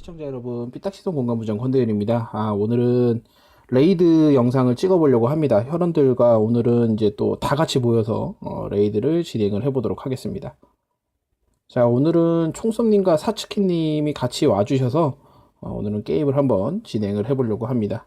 시청자 여러분, 삐딱시동 공간부장 권대현입니다. 아, 오늘은 레이드 영상을 찍어보려고 합니다. 혈원들과 오늘은 이제 또 다 같이 모여서 어, 레이드를 진행을 해보도록 하겠습니다. 자, 오늘은 총섭님과 사츠키님이 같이 와주셔서 어, 오늘은 게임을 한번 진행을 해보려고 합니다.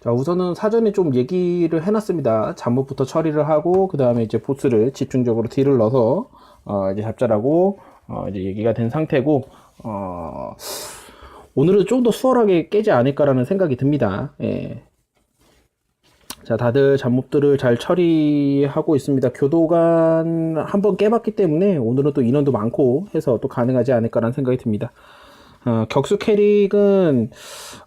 자, 우선은 사전에 좀 얘기를 해놨습니다. 잠옷부터 처리를 하고, 그 다음에 이제 보스를 집중적으로 딜을 넣어서, 어, 이제 잡자라고, 어, 이제 얘기가 된 상태고, 어, 오늘은 좀 더 수월하게 깨지 않을까라는 생각이 듭니다. 예. 자, 다들 잡몹들을 잘 처리하고 있습니다. 교도관 한번 깨봤기 때문에 오늘은 또 인원도 많고 해서 또 가능하지 않을까라는 생각이 듭니다. 어, 격수 캐릭은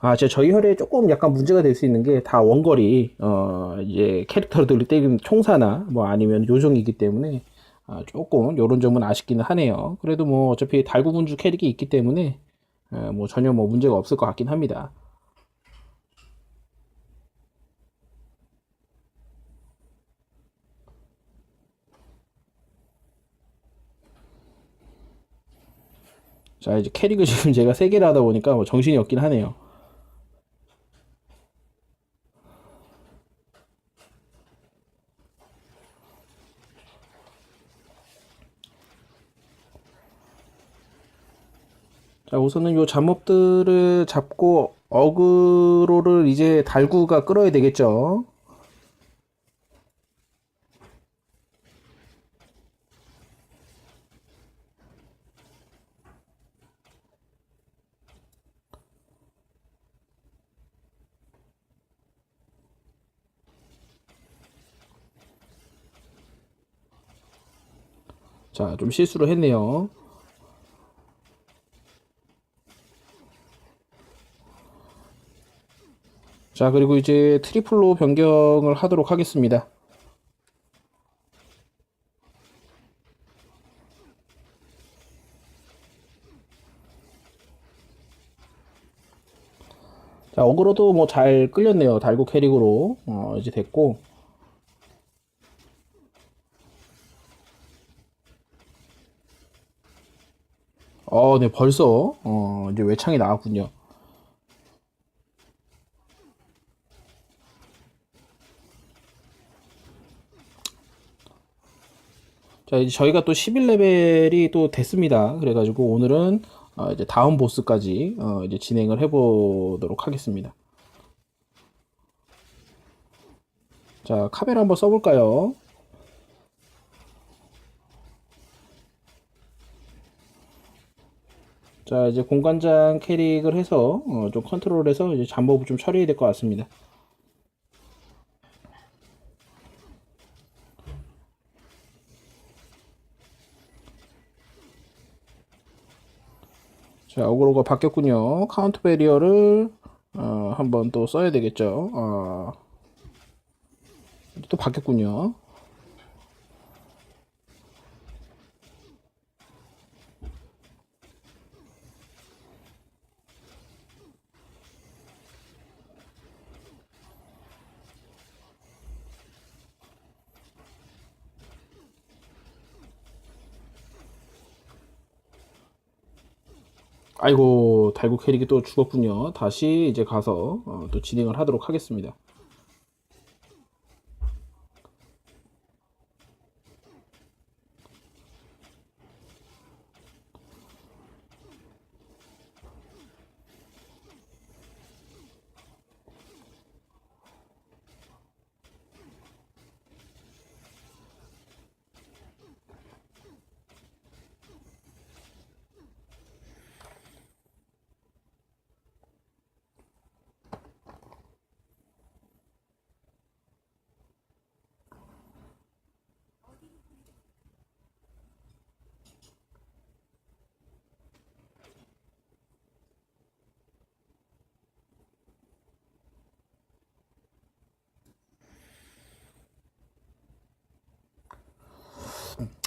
아, 제 저희 혈에 조금 약간 문제가 될 수 있는 게 다 원거리 어, 이제 캐릭터들을 때리는 총사나 뭐 아니면 요정이기 때문에 아, 조금 요런 점은 아쉽기는 하네요. 그래도 뭐 어차피 달구분주 캐릭이 있기 때문에 어, 뭐 전혀 뭐 문제가 없을 것 같긴 합니다. 자, 이제 캐릭을 지금 제가 세 개를 하다 보니까 뭐 정신이 없긴 하네요. 자, 우선은 요 잡몹들을 잡고 어그로를 이제 달구가 끌어야 되겠죠. 자, 좀 실수를 했네요. 자, 그리고 이제 트리플로 변경을 하도록 하겠습니다. 자, 어그로도 뭐 잘 끌렸네요. 달고 캐릭으로. 어, 이제 됐고. 어, 네, 벌써, 어, 이제 외창이 나왔군요. 자, 이제 저희가 또 11레벨이 또 됐습니다. 그래가지고 오늘은 어, 이제 다음 보스까지 어, 이제 진행을 해보도록 하겠습니다. 자, 카메라 한번 써볼까요? 자, 이제 공간장 캐릭을 해서 어, 좀 컨트롤해서 이제 잠복을 좀 처리해야 될 것 같습니다. 자, 어그로가 바뀌었군요. 카운트 베리어를 어, 한번 또 써야 되겠죠. 어, 또 바뀌었군요. 아이고, 달고 캐릭이 또 죽었군요. 다시 이제 가서 어, 또 진행을 하도록 하겠습니다.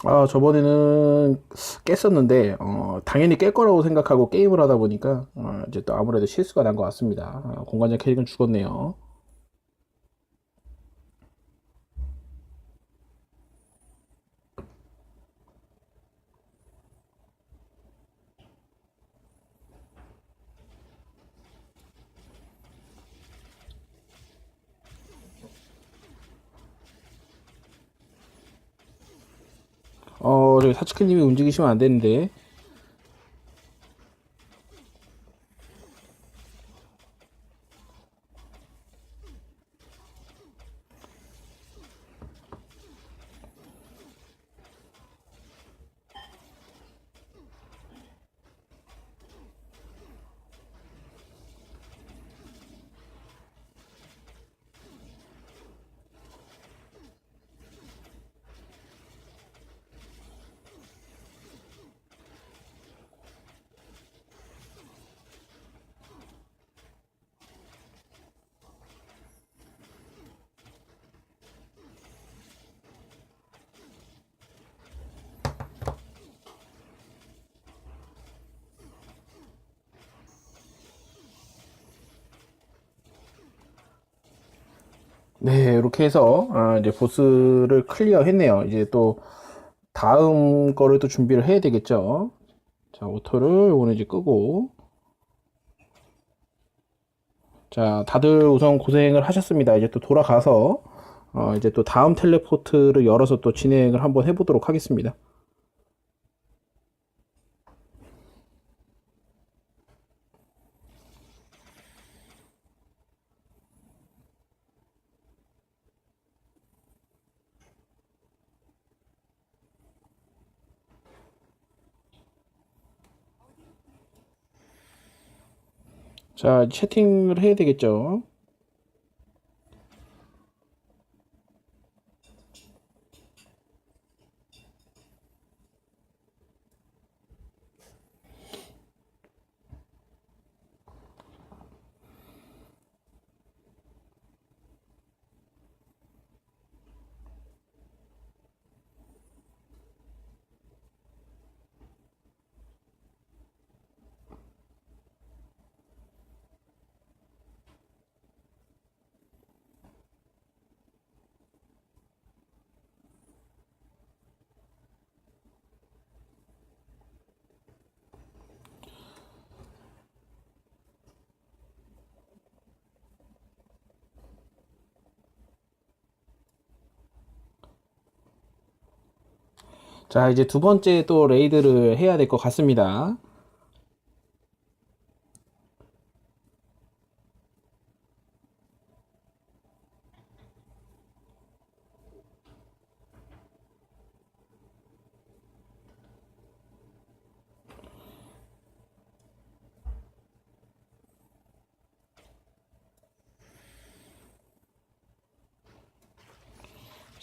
아, 저번에는 깼었는데, 어, 당연히 깰 거라고 생각하고 게임을 하다 보니까, 어, 이제 또 아무래도 실수가 난 것 같습니다. 어, 공간장 캐릭은 죽었네요. 어, 사츠키님이 움직이시면 안 되는데. 네, 이렇게 해서 아, 이제 보스를 클리어 했네요. 이제 또 다음 거를 또 준비를 해야 되겠죠. 자, 오토를 오늘 이제 끄고. 자, 다들 우선 고생을 하셨습니다. 이제 또 돌아가서 어, 이제 또 다음 텔레포트를 열어서 또 진행을 한번 해보도록 하겠습니다. 자, 채팅을 해야 되겠죠. 자, 이제 두 번째 또 레이드를 해야 될 것 같습니다.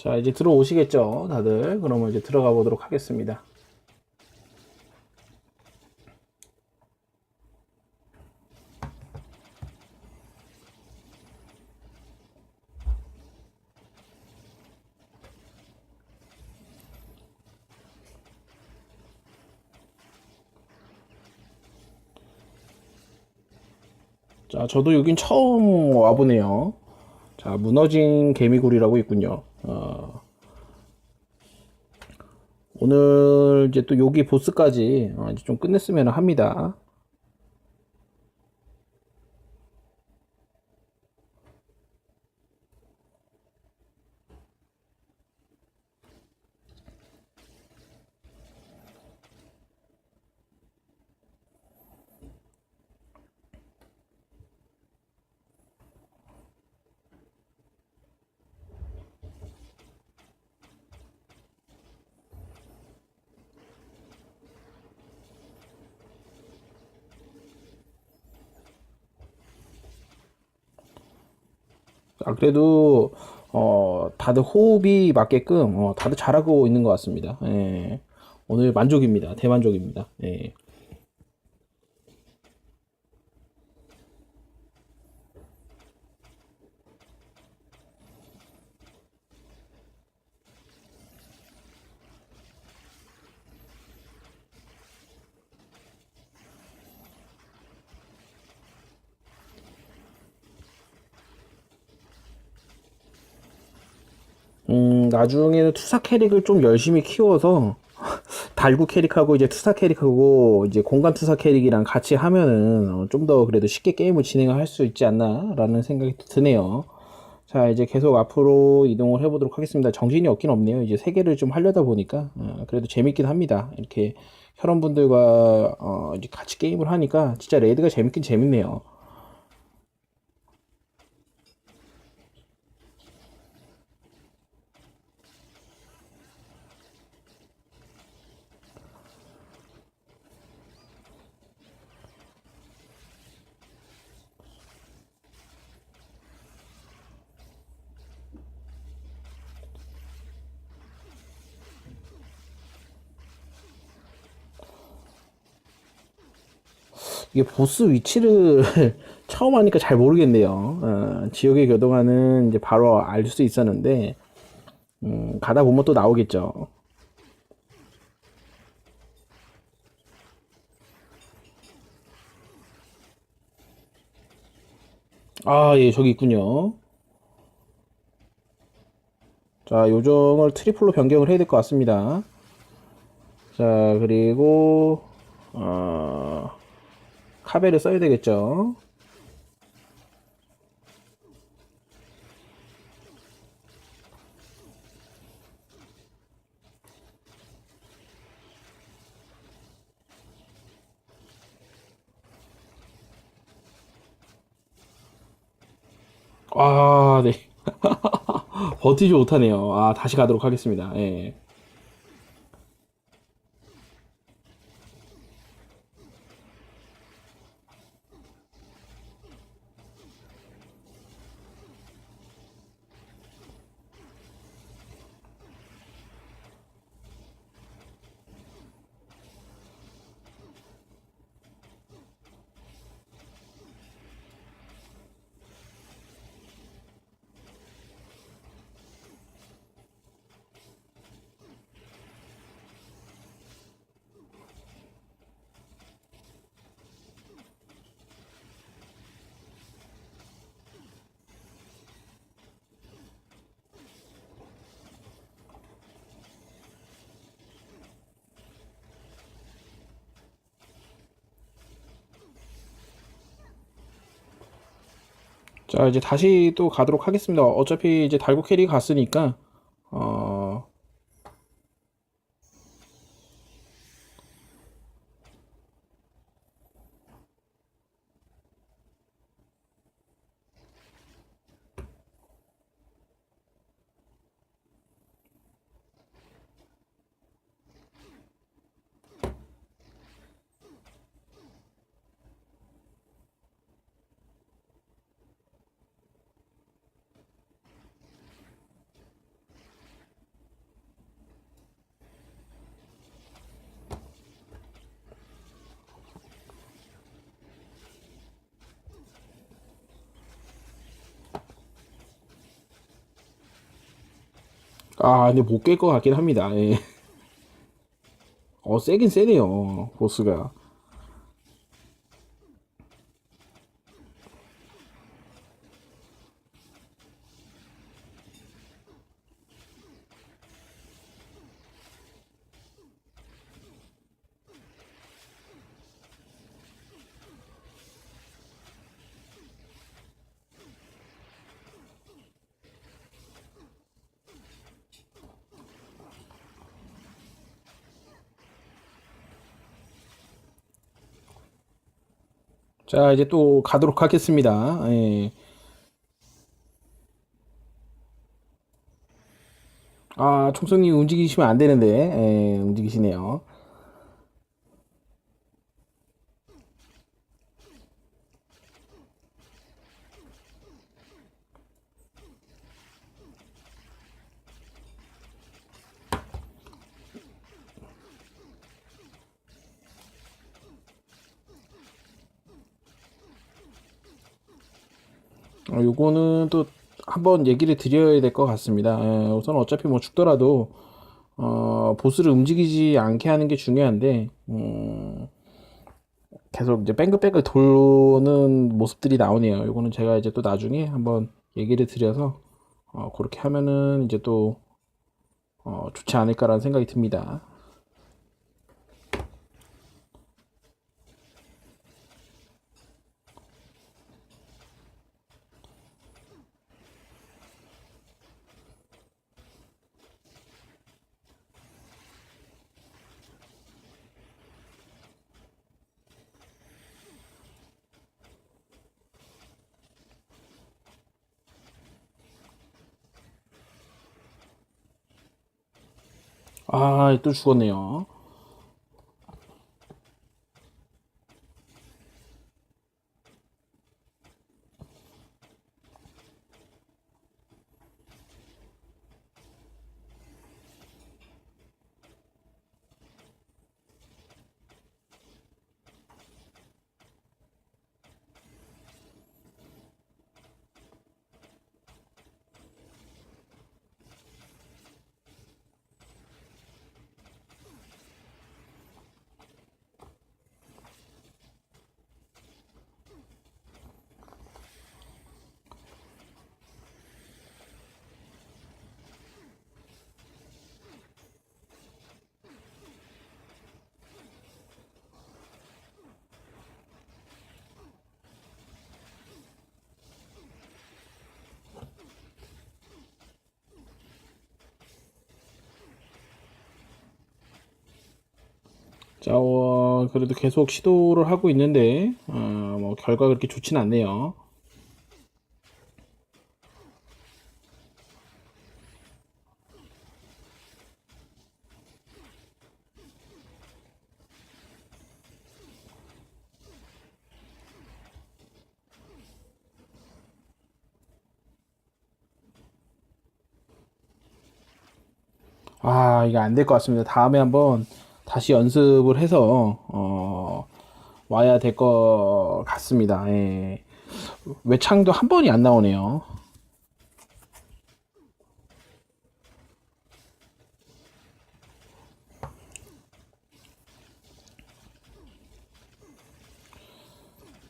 자, 이제 들어오시겠죠, 다들. 그러면 이제 들어가 보도록 하겠습니다. 자, 저도 여긴 처음 와보네요. 자, 무너진 개미굴이라고 있군요. 어, 오늘 이제 또 여기 보스까지 어, 이제 좀 끝냈으면 합니다. 아, 그래도 어, 다들 호흡이 맞게끔 어, 다들 잘하고 있는 것 같습니다. 예. 오늘 만족입니다. 대만족입니다. 예. 음, 나중에는 투사 캐릭을 좀 열심히 키워서 달구 캐릭하고 이제 투사 캐릭하고 이제 공간 투사 캐릭이랑 같이 하면은 어, 좀더 그래도 쉽게 게임을 진행할 수 있지 않나라는 생각이 드네요. 자, 이제 계속 앞으로 이동을 해보도록 하겠습니다. 정신이 없긴 없네요. 이제 세 개를 좀 하려다 보니까, 어, 그래도 재밌긴 합니다. 이렇게 혈원분들과, 어, 같이 게임을 하니까 진짜 레이드가 재밌긴 재밌네요. 이게 보스 위치를 처음 하니까 잘 모르겠네요. 어, 지역에 교동하는 이제 바로 알 수 있었는데, 음, 가다 보면 또 나오겠죠. 아, 예, 저기 있군요. 자, 요정을 트리플로 변경을 해야 될 것 같습니다. 자, 그리고, 어, 카베를 써야 되겠죠. 아, 네. 버티지 못하네요. 아, 다시 가도록 하겠습니다. 예. 자, 이제 다시 또 가도록 하겠습니다. 어차피 이제 달고 캐리 갔으니까, 어, 아, 근데 못 깰 것 같긴 합니다. 예. 어, 세긴 세네요, 보스가. 자, 이제 또 가도록 하겠습니다. 예. 아, 총성님 움직이시면 안 되는데, 예, 움직이시네요. 어, 요거는 또 한번 얘기를 드려야 될 것 같습니다. 예, 우선 어차피 뭐 죽더라도 어, 보스를 움직이지 않게 하는 게 중요한데 음, 계속 이제 뺑글뺑글 도는 모습들이 나오네요. 요거는 제가 이제 또 나중에 한번 얘기를 드려서 어, 그렇게 하면은 이제 또 어, 좋지 않을까라는 생각이 듭니다. 아, 또 죽었네요. 자, 어, 그래도 계속 시도를 하고 있는데, 어, 뭐, 결과가 그렇게 좋진 않네요. 아, 이게 안될 것 같습니다. 다음에 한번 다시 연습을 해서, 어, 와야 될 것 같습니다. 예. 외창도 한 번이 안 나오네요.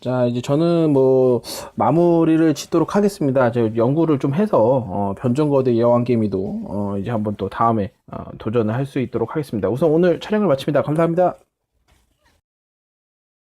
자, 이제 저는 뭐 마무리를 짓도록 하겠습니다. 저 연구를 좀 해서 어, 변종거대 여왕개미도 어, 이제 한번 또 다음에 어, 도전을 할 수 있도록 하겠습니다. 우선 오늘 촬영을 마칩니다. 감사합니다.